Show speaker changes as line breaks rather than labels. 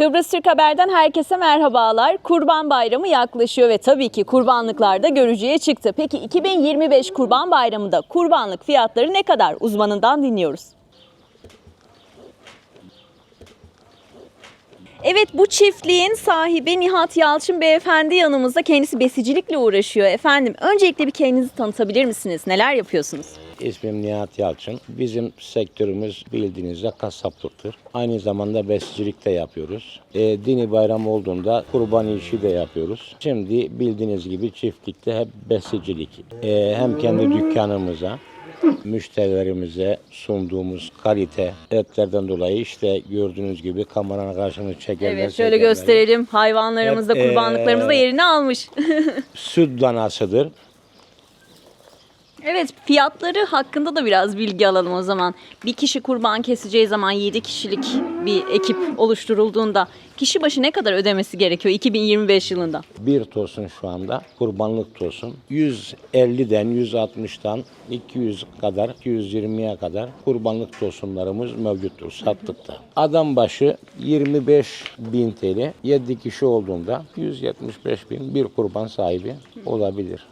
Kıbrıs Türk Haber'den herkese merhabalar. Kurban Bayramı yaklaşıyor ve tabii ki kurbanlıklar da görücüye çıktı. Peki 2025 Kurban Bayramı'nda kurbanlık fiyatları ne kadar? Uzmanından dinliyoruz. Evet bu çiftliğin sahibi Nihat Yalçın beyefendi yanımızda. Kendisi besicilikle uğraşıyor efendim. Öncelikle bir kendinizi tanıtabilir misiniz? Neler yapıyorsunuz?
İsmim Nihat Yalçın. Bizim sektörümüz bildiğiniz üzere kasaplıktır. Aynı zamanda besicilik de yapıyoruz. E, dini bayram olduğunda kurban işi de yapıyoruz. Şimdi bildiğiniz gibi çiftlikte hep besicilik. E, hem kendi dükkanımıza müşterilerimize sunduğumuz kalite etlerden dolayı işte gördüğünüz gibi kameranın karşını çekerler.
Evet şöyle
çekerler.
gösterelim. Hayvanlarımız da
Hep,
kurbanlıklarımız da
eee,
yerini almış.
Süt danasıdır.
Evet fiyatları hakkında da biraz bilgi alalım o zaman. Bir kişi kurban keseceği zaman 7 kişilik bir ekip oluşturulduğunda kişi başı ne kadar ödemesi gerekiyor 2025 yılında?
Bir tosun şu anda kurbanlık tosun. 150'den 160'tan 200 kadar 220'ye kadar kurbanlık tosunlarımız mevcuttur sattıkta. Adam başı 25 bin TL 7 kişi olduğunda 175 bin bir kurban sahibi olabilir.